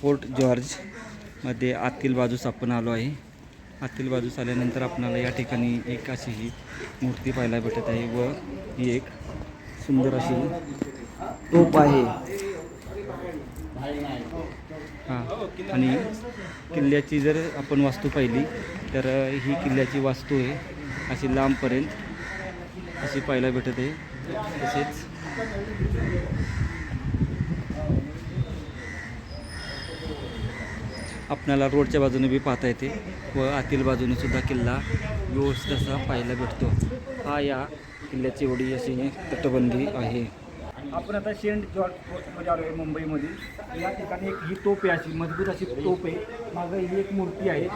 Fort जॉर्जमध्ये आतील बाजूस आपण आलो आहे. आतील बाजूस आल्यानंतर आपणाला या ठिकाणी एक अशी ही मूर्ती पाहायला भेटत आहे व ही एक सुंदर अशी तोप आहे. हां आणि किल्ल्याची जर आपण वास्तू पाहिली तर ही किल्ल्याची वास्तू आहे. अशी लांबपर्यंत अशी पाहायला भेटत आहे. तसेच आपणाला रोडच्या बाजूने बी पाहता येते व आतील बाजूने सुद्धा किल्ला व्यवस्थित असा पाहायला भेटतो. हा या किल्ल्याची एवढी अशी तटबंदी आहे. आपण आता सेंट जॉर्ज फोर्टमध्ये आलो आहे मुंबईमध्ये. या ठिकाणी एक ही तोप आहे अशी मजबूत अशी तोप आहे. मागं ही एक मूर्ती आहे.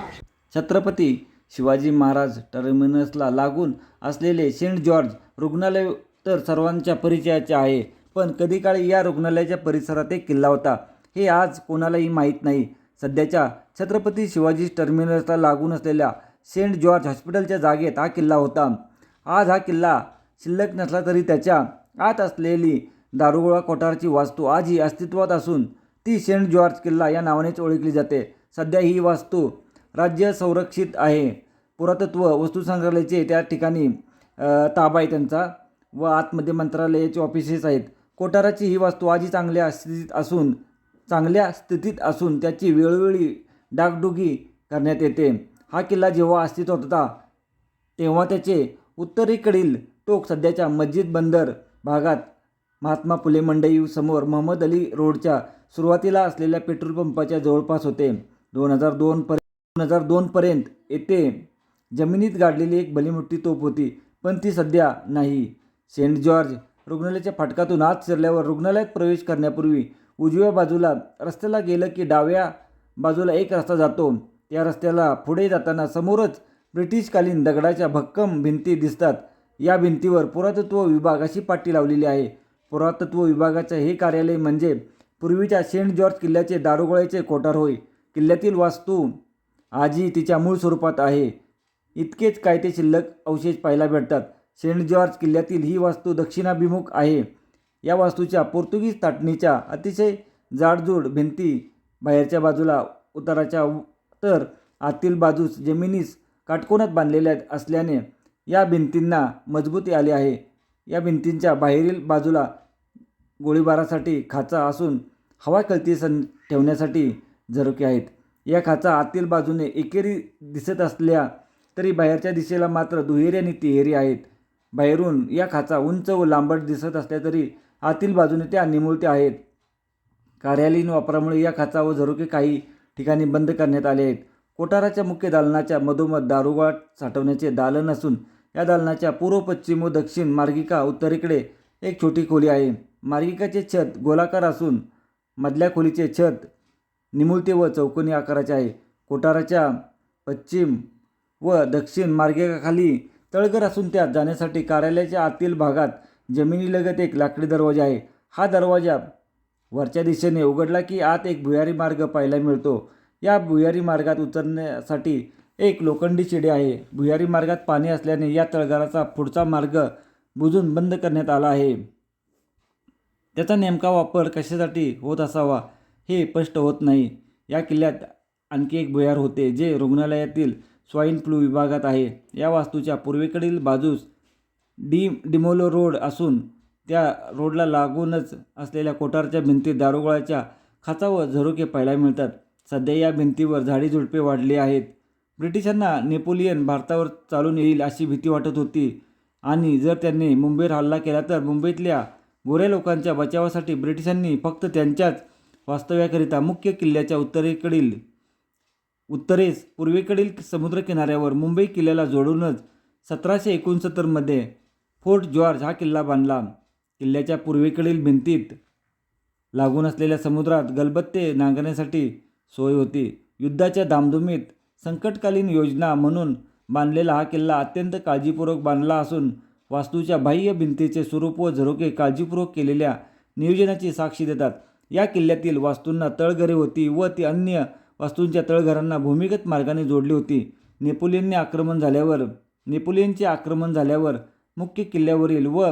छत्रपती शिवाजी महाराज टर्मिनसला लागून असलेले सेंट जॉर्ज रुग्णालय तर सर्वांच्या परिचयाचे आहे. पण कधी काळी या रुग्णालयाच्या परिसरात एक किल्ला होता. हे आज कोणालाही माहीत नाही. सध्याच्या छत्रपती शिवाजी टर्मिनसला लागून असलेल्या सेंट जॉर्ज हॉस्पिटलच्या जागेत हा किल्ला होता. आज हा किल्ला शिल्लक नसला तरी त्याच्या आत असलेली दारुगोळा कोठारची वास्तू आजही अस्तित्वात असून ती सेंट जॉर्ज किल्ला या नावानेच ओळखली जाते. सध्या ही वास्तू राज्य संरक्षित आहे. पुरातत्व वस्तुसंग्रहालयाचे त्या ठिकाणी ताबा आहे त्यांचा व आतमध्ये मंत्रालयाचे ऑफिसेस आहेत. कोठाराची ही वास्तू आजही चांगल्या स्थितीत असून चांगल्या स्थितीत असून त्याची वेळोवेळी डागडुगी करण्यात येते. हा किल्ला जेव्हा अस्तित्वात होता तेव्हा त्याचे उत्तरेकडील टोक सध्याच्या मस्जिद बंदर भागात महात्मा फुले मंडई समोर मोहम्मद अली रोडच्या सुरुवातीला असलेल्या पेट्रोल पंपाच्या जवळपास होते. दोन हजार दोन पर्यंत दोन हजार दोनपर्यंत येथे जमिनीत गाडलेली एक भलीमोठी तोप होती पण ती सध्या नाही. सेंट जॉर्ज रुग्णालयाच्या फाटकातून आत शिरल्यावर रुग्णालयात प्रवेश करण्यापूर्वी उजव्या बाजूला रस्त्याला गेलं की डाव्या बाजूला एक रस्ता जातो. त्या रस्त्याला पुढे जाताना समोरच ब्रिटिशकालीन दगडाच्या भक्कम भिंती दिसतात. या भिंतीवर पुरातत्व विभाग अशी पाटी लावलेली आहे. पुरातत्व विभागाचे हे कार्यालय म्हणजे पूर्वीच्या सेंट जॉर्ज किल्ल्याचे दारुगोळ्याचे कोठार होय. किल्ल्यातील वास्तू आजी तिच्या मूळ स्वरूपात आहे. इतकेच काय ते शिल्लक अवशेष पाहायला भेटतात. सेंट जॉर्ज किल्ल्यातील ही वास्तू दक्षिणाभिमुख आहे. या वास्तूच्या पोर्तुगीज ताटणीच्या अतिशय जाडजूड भिंती बाहेरच्या बाजूला उताराच्या उ- तर आतील बाजूस जमिनीस काटकोनात बांधलेल्या असल्याने या भिंतींना मजबूती आली आहे. या भिंतींच्या बाहेरील बाजूला गोळीबारासाठी खाचा असून हवा कळती सं ठेवण्यासाठी झरोके आहेत. या खाचा आतील बाजूने एकेरी दिसत असल्या तरी बाहेरच्या दिशेला मात्र दुहेरी आणि तिहेरी आहेत. बाहेरून या खाचा उंच व लांबट दिसत असल्या तरी आतील बाजूने त्या निमुळत्या आहेत. कार्यालयीन वापरामुळे या खाचा व झरोके काही ठिकाणी बंद करण्यात आले आहेत. कोठाराच्या मुख्य दालनाच्या मधोमध दारुगोळा साठवण्याचे दालन असून या दालनाच्या पूर्व पश्चिम व दक्षिण मार्गिका उत्तरेकडे एक छोटी खोली आहे. मार्गिकाचे छत गोलाकार असून मधल्या खोलीचे छत निमुळते व चौकोनी आकाराचे आहे. कोठाराच्या पश्चिम व दक्षिण मार्गिकाखाली तळघर असून त्यात जाण्यासाठी कार्यालयाच्या आतील भागात जमिनीलगत एक लाकडी दरवाजा आहे. हा दरवाजा वरच्या दिशेने उघडला की आत एक भुयारी मार्ग पाहायला मिळतो. या भुयारी मार्गात उतरण्यासाठी एक लोखंडी शिडी आहे. भुयारी मार्गात पाणी असल्याने या तळघराचा पुढचा मार्ग बुजून बंद करण्यात आला आहे. त्याचा नेमका वापर कशासाठी होत असावा हे स्पष्ट होत नाही. या किल्ल्यात आणखी एक भुयार होते जे रुग्णालयातील स्वाईन फ्लू विभागात आहे. या वास्तूच्या पूर्वेकडील बाजूस डी डिमोलो रोड असून त्या रोडला लागूनच असलेल्या कोठारच्या भिंतीत दारुगोळाच्या खाचा व झरोके पाहायला मिळतात. सध्या या भिंतीवर झाडी झुडपे वाढली आहेत. ब्रिटिशांना नेपोलियन भारतावर चालून येईल अशी भीती वाटत होती. आणि जर त्यांनी मुंबईवर हल्ला केला तर मुंबईतल्या गोऱ्या लोकांच्या बचावासाठी ब्रिटिशांनी फक्त त्यांच्याच वास्तव्याकरिता मुख्य किल्ल्याच्या उत्तरेकडील उत्तरेस पूर्वेकडील समुद्रकिनाऱ्यावर मुंबई किल्ल्याला जोडूनच सतराशे एकोणसत्तरमध्ये फोर्ट जॉर्ज हा किल्ला बांधला. किल्ल्याच्या पूर्वेकडील भिंतीत लागून असलेल्या समुद्रात गलबत्ते नांगरण्यासाठी सोय होती. युद्धाच्या धामधुमीत संकटकालीन योजना म्हणून बांधलेला हा किल्ला अत्यंत काळजीपूर्वक बांधला असून वास्तूच्या बाह्य भिंतीचे स्वरूप व झरोके काळजीपूर्वक केलेल्या नियोजनाची साक्षी देतात. या किल्ल्यातील वास्तूंना तळघरे होती व ती अन्य वास्तूंच्या तळघरांना भूमिगत मार्गाने जोडली होती. नेपोलियनने आक्रमण झाल्यावर नेपोलियनचे आक्रमण झाल्यावर मुख्य किल्ल्यावरील व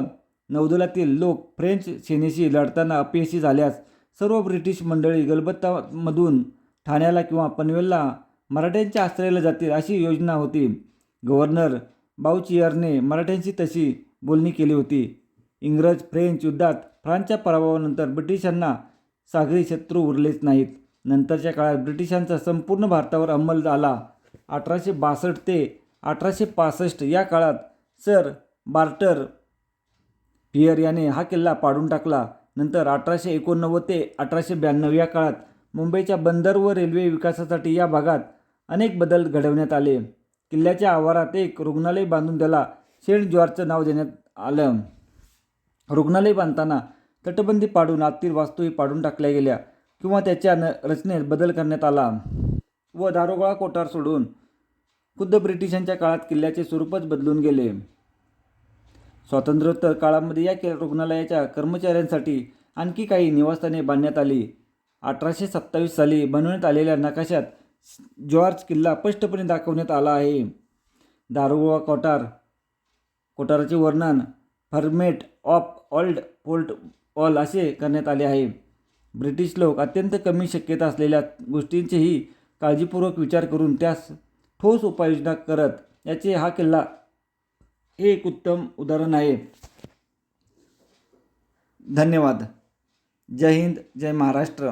नौदलातील लोक फ्रेंच सेनेशी लढताना अपयशी झाल्यास सर्व ब्रिटिश मंडळी गलबत्तामधून ठाण्याला किंवा पनवेलला मराठ्यांच्या आश्रयाला जातील अशी योजना होती. गव्हर्नर बाऊचियरने मराठ्यांशी तशी बोलणी केली होती. इंग्रज फ्रेंच युद्धात फ्रान्सच्या पराभवानंतर ब्रिटिशांना सागरी शत्रू उरलेच नाहीत. नंतरच्या काळात ब्रिटिशांचा संपूर्ण भारतावर अंमल झाला. अठराशे बासष्ट ते अठराशे पासष्ट या काळात सर बार्टर पियर याने हा किल्ला पाडून टाकला. नंतर अठराशे एकोणनव्वद ते अठराशे ब्याण्णव या काळात मुंबईच्या बंदर व रेल्वे विकासासाठी या भागात अनेक बदल घडवण्यात आले. किल्ल्याच्या आवारात एक रुग्णालय बांधून त्याला सेंट जॉर्जचं नाव देण्यात आलं. रुग्णालय बांधताना तटबंदी पाडून आतील वास्तूही पाडून टाकल्या गेल्या किंवा त्याच्या न रचनेत बदल करण्यात आला व दारोगोळा कोठार सोडून खुद्द ब्रिटिशांच्या काळात किल्ल्याचे स्वरूपच बदलून गेले. स्वातंत्र्योत्तर काळामध्ये या रुग्णालयाच्या कर्मचाऱ्यांसाठी आणखी काही निवासस्थाने बांधण्यात आली. अठराशे सत्तावीस साली बनवण्यात आलेल्या नकाशात जॉर्ज किल्ला स्पष्टपणे दाखवण्यात आला आहे. दारुगोळा कोटार कोटाराचे वर्णन format of old port all असे करण्यात आले आहे. ब्रिटिश लोक अत्यंत कमी शक्यता असलेल्या गोष्टींचेही काळजीपूर्वक विचार करून त्यास ठोस उपाययोजना करत याचे हा किल्ला हे एक उत्तम उदाहरण आहे. धन्यवाद. जय हिंद जय महाराष्ट्र.